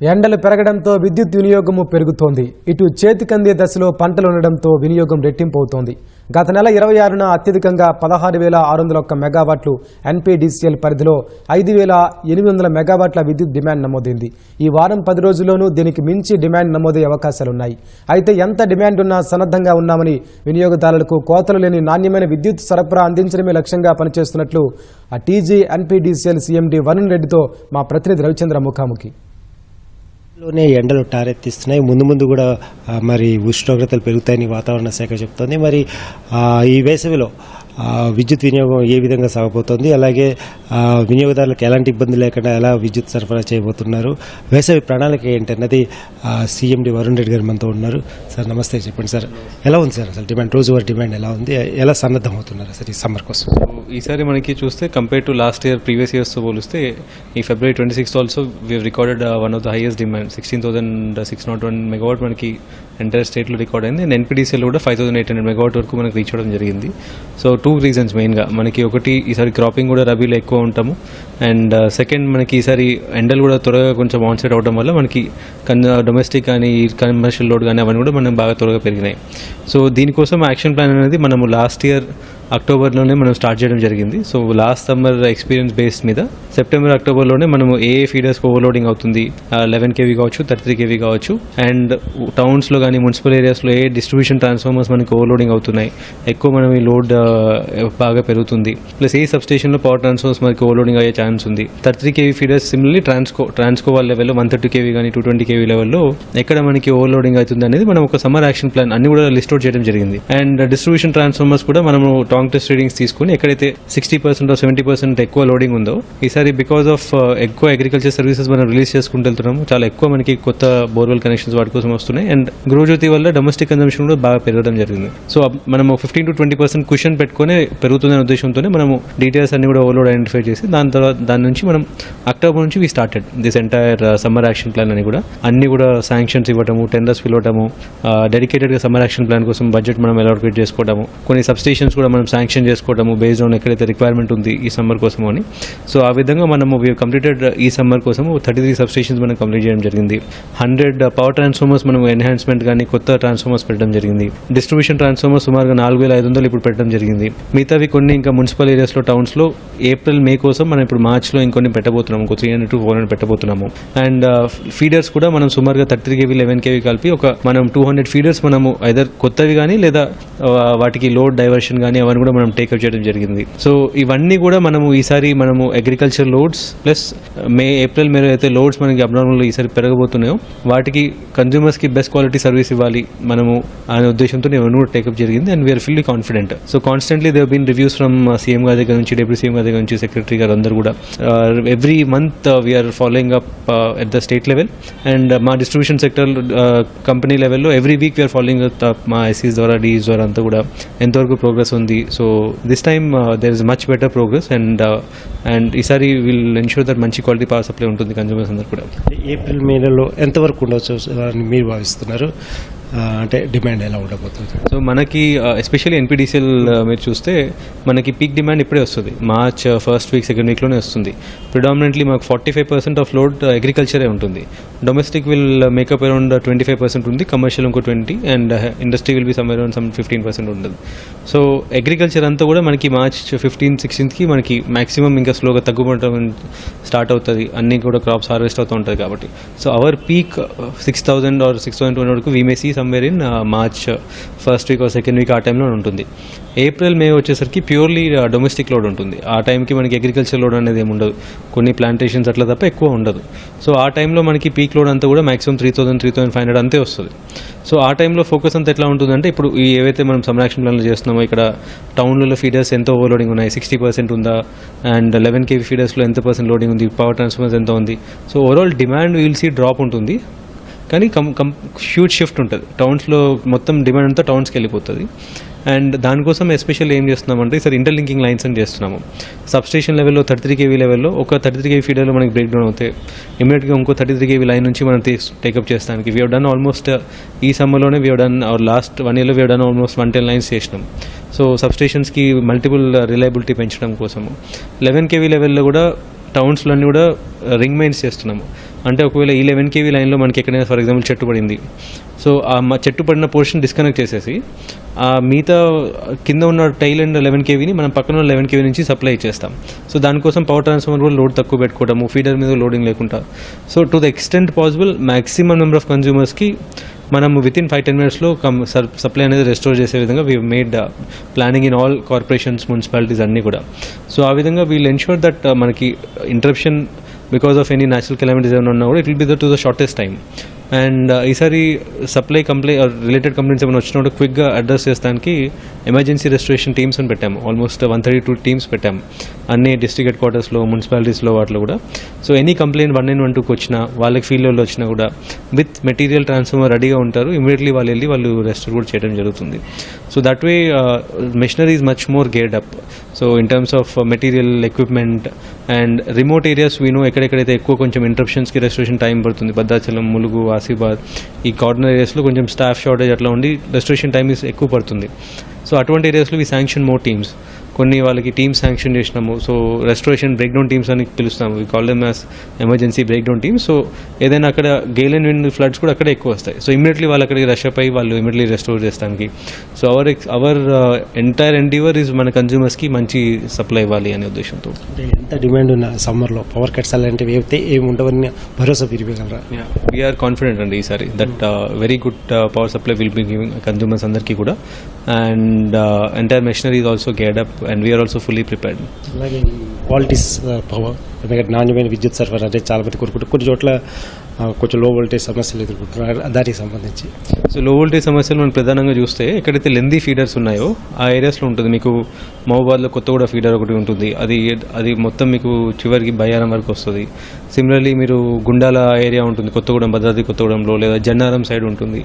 ఎండలు పెరగడంతో విద్యుత్ వినియోగము పెరుగుతోంది. ఇటు చేతికందే దశలో పంటలు ఉండడంతో వినియోగం రెట్టింపు అవుతోంది గత నెల ఇరవై ఆరున అత్యధికంగా పదహారు వేల ఆరు వందల ఒక్క మెగావాట్లు ఎన్పీడీసీఎల్ పరిధిలో ఐదు వేల ఎనిమిది వందల మెగావాట్ల విద్యుత్ డిమాండ్ నమోదైంది. ఈ వారం పది రోజుల్లోనూ దీనికి మించి డిమాండ్ నమోదయ్యే అవకాశాలున్నాయి అయితే ఎంత డిమాండ్ ఉన్నా సన్నద్ధంగా ఉన్నామని వినియోగదారులకు కోతలు లేని నాణ్యమైన విద్యుత్ సరఫరా అందించడమే లక్ష్యంగా పనిచేస్తున్నట్లు ఆ టీజీ ఎన్పీడీసీఎల్ సీఎండీ వరుణ్ రెడ్డితో మా ప్రతినిధి రవిచంద్ర ముఖాముఖి. లోనే ఎండలు టారెత్తిస్తున్నాయి ముందు ముందు కూడా మరి ఉష్ణోగ్రతలు పెరుగుతాయని వాతావరణ శాఖ చెప్తోంది. మరి ఈ వేసవిలో విద్యుత్ వినియోగం ఏ విధంగా సాగబోతోంది అలాగే వినియోగదారులకు ఎలాంటి ఇబ్బంది లేకుండా ఎలా విద్యుత్ సరఫరా చేయబోతున్నారు వేసవి ప్రణాళిక ఏంటన్నది సీఎండి వరుణ్ రెడ్డి గారు మనతో ఉన్నారు. సార్ నమస్తే చెప్పండి సార్. ఎలా ఉంది సార్ అసలు డిమాండ్? రోజువారీ డిమాండ్ ఎలా ఉంది? ఎలా సన్నద్ధం అవుతున్నారు సార్ ఈ సమ్మర్ కోసం? ఈసారి మనకి చూస్తే compare to last year previous ఇయర్స్తో పోలిస్తే ఈ February twenty six also we recorded one of the highest demand sixteen thousand six nought one megawatt మనకి ఎంటైర్ స్టేట్లో రికార్డ్ అయింది. అండ్ ఎన్పీడీసీఎల్ కూడా five thousand eight hundred megawatt వరకు మనకు reach అవ్వడం జరిగింది. సో టూ రీజన్స్ మెయిన్గా మనకి ఒకటి ఈసారి క్రాపింగ్ కూడా రబీలో ఎక్కువ ఉంటాము. అండ్ సెకండ్ uh, మనకి ఈసారి ఎండలు కూడా త్వరగా కొంచెం ఆన్సెట్ అవడం వల్ల మనకి డొమెస్టిక్ uh, కానీ కమర్షియల్ లోడ్ కానీ అవన్నీ కూడా మనం బాగా త్వరగా పెరిగినాయి. సో దీనికోసం యాక్షన్ ప్లాన్ అనేది మనము లాస్ట్ ఇయర్ అక్టోబర్లోనే మనం స్టార్ట్ చేయడం జరిగింది. So last summer experience base మీద సెప్టెంబర్ అక్టోబర్లోనే మనము ఏ ఏ ఫీడర్స్కి ఓవర్లోడింగ్ అవుతుంది. లెవెన్ కేవీ కావచ్చు థర్టీ త్రీ కేవీ కావచ్చు. అండ్ టౌన్స్లో కానీ మున్సిపల్ ఏరియాస్లో ఏ డిస్ట్రిబ్యూషన్ ట్రాన్స్ఫార్మర్స్ మనకి ఓవర్లోడింగ్ అవుతున్నాయి ఎక్కువ మనం ఈ లోడ్ బాగా పెరుగుతుంది. ప్లస్ ఏ సబ్స్టేషన్లో పవర్ ట్రాన్స్ఫార్మర్స్ మనకి ఓవర్లోడింగ్ అయ్యే ఛాన్స్ ఉంది. Thirty three KV feeders similarly Transco Transco వాళ్ళ లెవెల్లో వన్ థర్టీ కేవీ కానీ టూ ట్వంటీ కేవీ లెవెల్లో ఎక్కడ మనకి ఓవర్లోడింగ్ అవుతుంది అనేది మనం ఒక సమ్మర్ యాక్షన్ ప్లాన్ అన్ని కూడా లిస్ట్ అవుట్ చేయడం జరిగింది. అండ్ డిస్ట్రిబ్యూషన్ ట్రాన్స్ఫార్మర్స్ కూడా మనము టాంగ్ టెస్ట్ రీడింగ్స్ తీసుకుని ఎక్కడైతే సిక్స్టీ పర్సెంట్ సెవెంటీ పర్సెంట్ ఎక్కువ లోడింగ్ ఉందో ఈసారి బికాస్ ఆఫ్ uh, ఎక్కువ అగ్రికల్చర్ సర్వీసెస్ మనం రిలీజ్ చేసుకుంటూ వెళ్తున్నాము చాలా ఎక్కువ మనకి కొత్త బోర్వెల్ కనెక్షన్స్ వాటి కోసం వస్తున్నాయి. అండ్ గృహజ్యోతి వల్ల డొమెస్టిక్ కన్జంప్షన్ కూడా బాగా పెరగడం జరిగింది. సో మనం fifteen to twenty percent question పెట్టుకునే పెరుగుతుందనే ఉద్దేశంతోనే మనం డీటెయిల్స్ అన్ని కూడా ఓవర్లోడ్ ఐడెంటిఫై చేసి దాని తర్వాత దాని నుంచి మనం అక్టోబర్ నుంచి we started this entire summer action plan అని కూడా. అన్ని కూడా శాంక్షన్స్ ఇవ్వటము టెండర్స్ పిలవటము డెడికేటెడ్గా సమ్మర్ యాక్షన్ ప్లాన్ కోసం బడ్జెట్ మనం అలౌకేట్ చేసుకోవడము కొన్ని సబ్స్టేషన్స్ కూడా మనం శాంక్షన్ చేసుకోవడము బేస్డ్ ఆన్ ఎక్కడైతే రిక్వైర్మెంట్ ఉంది ఈ సమ్మర్ కోసం అని. సో ఆ విధంగా మనము వీ కంప్లీటెడ్ ఈ సమ్మర్ కోసము థర్టీ త్రీ సబ్స్టేషన్స్ మనం కంప్లీట్ చేయడం జరిగింది. హండ్రెడ్ పవర్ ట్రాన్స్ఫార్మర్స్ మనం ఎన్హాన్స్మెంట్ కానీ కొత్త ట్రాన్స్ఫార్మర్స్ పెట్టడం జరిగింది. డిస్ట్రిబ్యూషన్ ట్రాన్స్ఫార్మర్స్ సుమారుగా నాలుగు వేల ఐదు వందలు ఇప్పుడు పెట్టడం జరిగింది. మిగతావి కొన్ని ఇంకా మున్సిపల్ ఏరియాస్లో టౌన్స్లో ఏప్రిల్ మే కోసం మనం ఇప్పుడు మార్చ్లో ఇంకొన్ని పెట్టబోతున్నాము. ఇంకో three hundred to four hundred పెట్టబోతున్నాము. And feeders uh, కూడా మనం సుమారుగా thirty three KV eleven KV కలిపి ఒక మనం టూ హండ్రెడ్ ఫీడర్స్ మనము ఐదర్ కొత్తవి కానీ లేదా uh, వాటికి లోడ్ డైవర్షన్ కానీ అవన్నీ కూడా మనం టేకప్ చేయడం జరిగింది. సో ఇవన్నీ కూడా మనము ఈసారి మనము agriculture loads plus May April మేర అయితే లోడ్స్ మనకి అబ్నార్మల్ ఈసారి పెరగబోతున్నాయో వాటికి కన్జ్యూమర్స్కి బెస్ట్ క్వాలిటీ సర్వీస్ ఇవ్వాలి మనము అనే ఉద్దేశంతో ఇవన్నీ కూడా టేకప్ జరిగింది and we are fully confident so constantly they've been reviews from CM గారి దగ్గర నుంచి డిప్యూటీ సీఎం గారి దగ్గర నుంచి సెక్రటరీ గారు అందరూ కూడా. Every month we are following up at the state level and మా డిస్ట్రిబ్యూషన్ సెక్టర్ కంపెనీ లెవెల్లో every week we are following up మా ఎస్సీస్ ద్వారా డీస్ ద్వారా అంతా కూడా ఎంతవరకు ప్రోగ్రెస్ ఉంది so this time there is much better progress and and ఈసారి విల్ ఎన్షూర్ దట్ మంచి క్వాలిటీ పవర్ సప్లై ఉంటుంది కన్జ్యూమర్స్ అందరు కూడా. ఏప్రిల్ మే నెలలో ఎంతవరకు ఉండవచ్చు అని మీరు భావిస్తున్నారు? అంటే డిమాండ్ ఎలా ఉండబోతుంది? సో మనకి ఎస్పెషల్లీ ఎన్పిడిసిఎల్ మీరు చూస్తే మనకి పీక్ డిమాండ్ ఇప్పుడే వస్తుంది. మార్చ్ ఫస్ట్ వీక్ సెకండ్ వీక్లోనే వస్తుంది. ప్రిడామినెంట్లీ మాకు forty five percent of load అగ్రికల్చరే ఉంటుంది. Domestic will make up around twenty five percent ఉంది. కమర్షియల్ ఇంకో twenty and industry will be some around some fifteen percent ఉంటుంది so agriculture అంతా కూడా మనకి మార్చ్ ఫిఫ్టీన్ సిక్స్టీన్త్కి మనకి మాక్సిమం ఇంకా స్లోగా తగ్గుపడటం స్టార్ట్ అవుతుంది. అన్ని కూడా క్రాప్స్ హార్వెస్ట్ అవుతూ uh, uh, uh, ఉంటుంది కాబట్టి. So our peak six thousand or six thousand two hundred వరకు we may see somewhere in March first week or second week ఆ టైంలో ఉంటుంది. ఏప్రిల్ మే వచ్చేసరికి ప్యూర్లీ డొమెస్టిక్ లోడ్ ఉంటుంది. ఆ టైంకి మనకి అగ్రికల్చర్ లోడ్ అనేది ఏమి ఉండదు. కొన్ని ప్లాంటేషన్స్ అట్లా తప్ప ఎక్కువ ఉండదు. సో ఆ టైంలో మనకి పీక్ లోడ్ అంతా కూడా maximum three thousand three thousand five hundred అంతే వస్తుంది. సో ఆ టైంలో ఫోకస్ అంతా ఎట్లా ఉంటుందంటే ఇప్పుడు ఈ ఏవైతే మనం సంరక్షణ ప్లాన్లు చేస్తున్నామో ఇక్కడ టౌన్లలో ఫీడర్స్ ఎంత ఓవర్లోడింగ్ ఉన్నాయి? సిక్స్టీ పర్సెంట్ ఉందా? అండ్ లెవెన్ కేవీ ఫీడర్స్లో ఎంత పర్సెంట్ లోడింగ్ ఉంది పవర్ ట్రాన్స్ఫార్మర్స్ ఎంత ఉంది. So overall demand will see drop ఉంటుంది. కానీ కం కం హ్యూజ్ షిఫ్ట్ ఉంటుంది. టౌన్స్లో మొత్తం డిమాండ్ అంతా టౌన్స్కి వెళ్ళిపోతుంది. అండ్ దానికోసం ఎస్పెషల్ ఏం చేస్తున్నామంటే సార్ ఇంటర్లింకింగ్ లైన్స్ అని చేస్తున్నాము. సబ్స్టేషన్ లెవెల్లో థర్టీ త్రీ కేవీ లెవెల్లో ఒక థర్టీ త్రీ కేవీ ఫీడర్లో మనకి బ్రేక్ డౌన్ అవుతాయి. ఇమీడియట్గా ఇంకో థర్టీ త్రీ కేవీ లైన్ నుంచి మనం టేకప్ చేస్తానికి. వీ డన్ ఆల్మోస్ట్ ఈ సమ్మర్లోనే we done our last one ఇయర్లో we done almost one ten lines చేసినాం. సో సబ్స్టేషన్స్కి మల్టిపుల్ రిలయబిలిటీ పెంచడం కోసము. లెవెన్ కేవీ లెవెల్లో కూడా టౌన్స్లో అన్నీ కూడా రింగ్ మెయిన్స్ చేస్తున్నాము. అంటే ఒకవేళ ఈ లెవెన్ కేవీ లైన్లో మనకి ఎక్కడైనా ఫర్ ఎగ్జాంపుల్ చెట్టు పడింది. సో ఆ మా చెట్టు పడిన పోర్షన్ డిస్కనెక్ట్ చేసేసి ఆ మిగతా కింద ఉన్న టైల్ అండ్ లెవెన్ కేవీని మనం పక్కన లెవెన్ కేవీ నుంచి సప్లై చేస్తాం. సో దానికోసం పవర్ ట్రాన్స్ఫార్మర్ కూడా లోడ్ తక్కువ పెట్టుకోవడము ఫీడర్ మీద లోడింగ్ లేకుండా. So to the extent possible maximum number of కన్జ్యూమర్స్కి మనం విత్ ఇన్ ఫైవ్ టెన్ మినిట్స్లో కమ్ సప్లై అనేది రెస్టోర్ చేసే విధంగా we made planning in all corporations municipalities అన్నీ కూడా. సో ఆ విధంగా వీల్ ఎన్ష్యూర్ దట్ మనకి interruption because of any natural calamities ఏమైనా ఉన్నా కూడా it will be the to the shortest time and ఈసారి సప్లై కంప్లైంట్ రిలేటెడ్ కంప్లైంట్స్ ఏమైనా వచ్చినప్పుడు క్విక్గా అడ్రస్ చేస్తానికి ఎమర్జెన్సీ రెస్టరేషన్ టీమ్స్ అని పెట్టాము. Almost one thirty two teams పెట్టాము. అన్ని డిస్ట్రిక్ట్ హెడ్ క్వార్టర్స్లో మున్సిపాలిటీస్లో వాటిలో కూడా. So any complaint one nine one టూకి వచ్చినా వాళ్ళకి ఫీల్డ్లో వచ్చినా కూడా విత్ మెటీరియల్ ట్రాన్స్ఫార్మర్ రెడీగా ఉంటారు ఇమీడియట్లీ వాళ్ళు వెళ్ళి వాళ్ళు రెస్టోర్ కూడా చేయడం జరుగుతుంది. So that way machinery is much more geared up so in terms of material equipment and remote areas వీను ఎక్కడెక్కడైతే ఎక్కువ కొంచెం ఇంటరప్షన్స్కి రెస్టరేషన్ టైం పడుతుంది. భద్రాచలం ములుగు ఆసిఫాబాద్ ఈ కార్నర్ ఏరియాస్లో కొంచెం స్టాఫ్ షార్టేజ్ అట్లా ఉండి రెస్టరేషన్ టైం ఎక్కువ పడుతుంది. సో అటువంటి ఏరియాస్లో వి శాంక్షన్ మోర్ టీమ్స్ కొన్ని వాళ్ళకి టీమ్స్ శాంక్షన్ చేసినాము. So restoration breakdown teams అని పిలుస్తాము. We call them as emergency breakdown teams so ఏదైనా అక్కడ గేల్ అండ్ విండ్ ఫ్లడ్స్ కూడా అక్కడే ఎక్కువ వస్తాయి. సో ఇమీడియట్లీ వాళ్ళు అక్కడికి రష్ అయ్యి వాళ్ళు ఇమీడియట్లీ రెస్టోర్ చేస్తానికి. So our our entire endeavour is మన కన్జ్యూమర్స్కి మంచి సప్లై ఇవ్వాలి అనే ఉద్దేశంతో. ఎంత డిమాండ్ ఉన్న సమ్మర్లో పవర్ కట్స్ అలాంటివి అయితే ఏమి ఉండవని భరోసా పెరిగిపోగలరా వీఆర్ కాన్ఫిడెంట్ అండి ఈసారి. That very good power supply will be giving consumers అందరికీ కూడా. And entire machinery is also గేడ్ up and we are also fully prepared అలాగే క్వాలిటీస్ పవర్ ఎందుకంటే నాణ్యమైన విద్యుత్ సరఫరా అంటే చాలా మంది కోరుకుంటారు కొన్ని చోట్ల కొంచెం లో వోల్టేజ్ సమస్యలు ఎదుర్కొంటున్నారు దానికి సంబంధించి. సో లో వోల్టేజ్ సమస్యలు మనం ప్రధానంగా చూస్తే ఎక్కడైతే లెందీ ఫీడర్స్ ఉన్నాయో ఆ ఏరియాస్లో ఉంటుంది. మీకు మహబాద్లో కొత్తగూడ ఫీడర్ ఒకటి ఉంటుంది. అది అది మొత్తం మీకు చివరికి బయ్యారం వరకు వస్తుంది. సిమిలర్లీ మీరు గుండాల ఏరియా ఉంటుంది. కొత్తగూడెం భద్రాద్రి కొత్తగూడెంలో లేదా జన్నారం సైడ్ ఉంటుంది.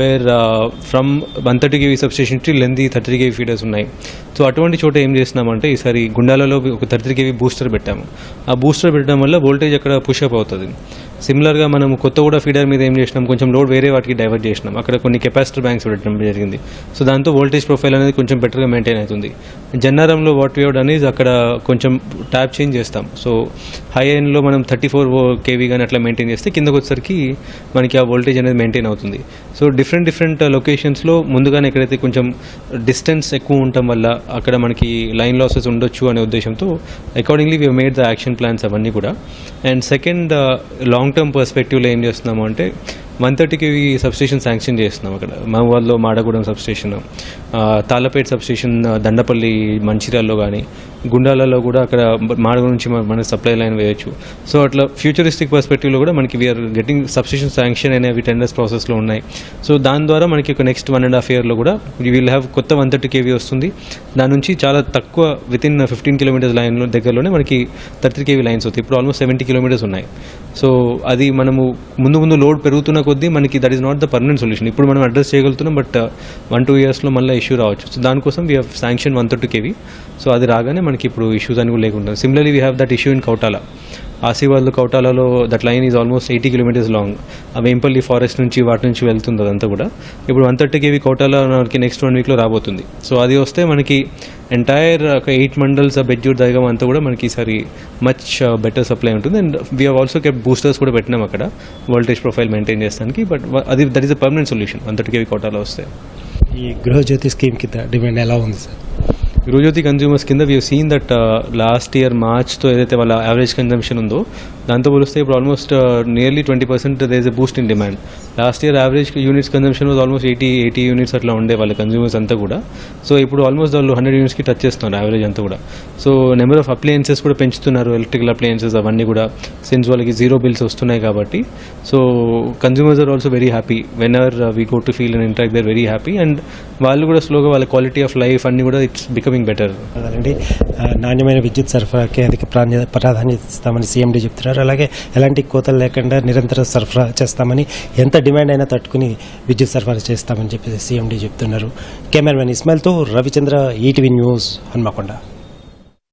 Where from one thirty KV substation to lengthy thirty KV feeders ఉన్నాయి. సో అటువంటి చోట ఏం చేస్తున్నామంటే ఈసారి గుండాలలో ఒక థర్టీ కేవీ బూస్టర్ పెట్టాము. ఆ బూస్టర్ పెట్టడం వల్ల వోల్టేజ్ అక్కడ పుషప్ అవుతుంది. సిమిలర్గా మనం కొత్తగూడ ఫీడర్ మీద ఏం చేసినాం? కొంచెం లోడ్ వేరే వాటికి డైవర్ట్ చేసినాం. అక్కడ కొన్ని కెపాసిటర్ బ్యాంక్స్ పెట్టడం జరిగింది. సో దాంతో వోల్టేజ్ ప్రొఫైల్ అనేది కొంచెం బెటర్గా మెయింటైన్ అవుతుంది. జన్నారంలో వాట్ వేవ్డ్ అనేది అక్కడ కొంచెం ట్యాప్ చేంజ్ చేస్తాం. సో హై ఎండ్లో మనం థర్టీ ఫోర్ కేవీ కానీ అట్లా మెయింటైన్ చేస్తే కిందకు వచ్చేసరికి మనకి ఆ వోల్టేజ్ అనేది మెయింటైన్ అవుతుంది. సో డిఫరెంట్ డిఫరెంట్ లొకేషన్స్లో ముందుగానే ఎక్కడైతే కొంచెం డిస్టెన్స్ ఎక్కువ ఉండటం వల్ల అక్కడ మనకి లైన్ లాసెస్ ఉండొచ్చు అనే ఉద్దేశంతో accordingly we made the action plans అవన్నీ కూడా. అండ్ సెకండ్ లాంగ్ టర్మ్ పర్స్పెక్టివ్లో ఏం చేస్తున్నాము అంటే వన్ థర్టీకి సబ్స్టేషన్ శాంక్షన్ చేస్తున్నాం అక్కడ. మహబాద్లో మాడగూడెం సబ్స్టేషన్ తాళ్ళపేట సబ్స్టేషన్ దండపల్లి మంచిర్యాలలో కానీ గుండాలలో కూడా అక్కడ మాడగూడ నుంచి మన- సప్లై లైన్ వేయొచ్చు. సో అట్లా ఫ్యూచరిస్టిక్ పర్స్పెక్టివ్లో కూడా మనకి we are getting substation sanction అనేవి టెండర్స్ ప్రాసెస్లో ఉన్నాయి. సో దాని ద్వారా మనకి ఒక నెక్స్ట్ వన్ అండ్ హాఫ్ ఇయర్లో కూడా విల్ హ్యావ్ కొత్త వన్ థర్టీ కేవీ వస్తుంది. దాని నుంచి చాలా తక్కువ within fifteen kilometres line దగ్గరలోనే మనకి థర్టీ కేవీ లైన్స్ అవుతాయి. ఇప్పుడు ఆల్మోస్ట్ సెవెంటీ కిలోమీటర్స్ ఉన్నాయి. సో అది మనము ముందు ముందు లోడ్ పెరుగుతున్న కొద్దీ మనకి that is not the permanent solution ఇప్పుడు మనం అడ్రస్ చేయగలుగుతున్నాం బట్ వన్ టూ ఇయర్స్లో మళ్ళీ ఇష్యూ రావచ్చు. సో దానికోసం we have sanction one thirty KV so అది రాగానే మనకి ఇప్పుడు ఇష్యూస్ అని కూడా లేకుండా similarly we have that issue in Kautala ఆసివాళ్ళు కౌటాలలో that line is almost eighty kilometres long. ఆ వేంపల్లి ఫారెస్ట్ నుంచి వాటి నుంచి వెళ్తుంది అదంతా కూడా. ఇప్పుడు వన్ థర్టీ కేవీ కౌటాల మనకి నెక్స్ట్ వన్ వీక్లో రాబోతుంది. సో అది వస్తే మనకి ఎంటైర్ ఒక ఎయిట్ మండల్స్ బెడ్జూర్ దైగం అంతా కూడా మనకి ఈసారి మచ్ బెటర్ సప్లై ఉంటుంది. And we also kept boosters కూడా పెట్టినాం అక్కడ. వోల్టేజ్ ప్రొఫైల్ మెయింటైన్ చేస్తానికి. బట్ అది that is a permanent solution one thirty KV కోటాలో వస్తే. ఈ గృహజ్యోతి స్కీమ్ కింద డిమాండ్ ఎలా ఉంది సార్ గృహజ్యోతి కన్జ్యూమర్స్ కింద we seen that last year మార్చ్తో ఏదైతే వాళ్ళ యావరేజ్ కన్జంప్షన్ ఉందో దాంతో పోలిస్తే ఇప్పుడు almost nearly twenty percent does a boost in demand last year average units consumption was almost eighty eighty units అట్లా ఉండే వాళ్ళ కన్జ్యూమర్స్ అంతా కూడా. సో ఇప్పుడు ఆల్మోస్ట్ వాళ్ళు హండ్రెడ్ యూనిట్స్కి టచ్ చేస్తున్నారు యావరేజ్ అంతా కూడా. సో నెంబర్ ఆఫ్ అప్లయన్సెస్ కూడా పెంచుతున్నారు ఎలక్ట్రికల్ అప్లయన్సెస్ అవన్నీ కూడా. సిన్స్ వాళ్ళకి జీరో బిల్స్ వస్తున్నాయి కాబట్టి. So consumers are also very happy whenever we go to field and interact they're very happy and వాళ్ళు కూడా స్లోగా వాళ్ళ క్వాలిటీ ఆఫ్ లైఫ్ అన్ని కూడా ఇట్స్ బికమింగ్ బెటర్ అదండి నాణ్యమైన విద్యుత్ సరఫరాకి అధిక ప్రాధాన్యత ప్రాధాన్యత ఇస్తామని సీఎండీ చెప్తున్నారు. అలాగే ఎలాంటి కోతలు లేకుండా నిరంతరం సరఫరా చేస్తామని ఎంత డిమాండ్ అయినా తట్టుకుని విద్యుత్ సరఫరా చేస్తామని చెప్పి సీఎండీ చెప్తున్నారు. కెమెరామెన్ ఇస్మాయిల్తో రవిచంద్ర ఈటీవీ న్యూస్ హన్మకొండ.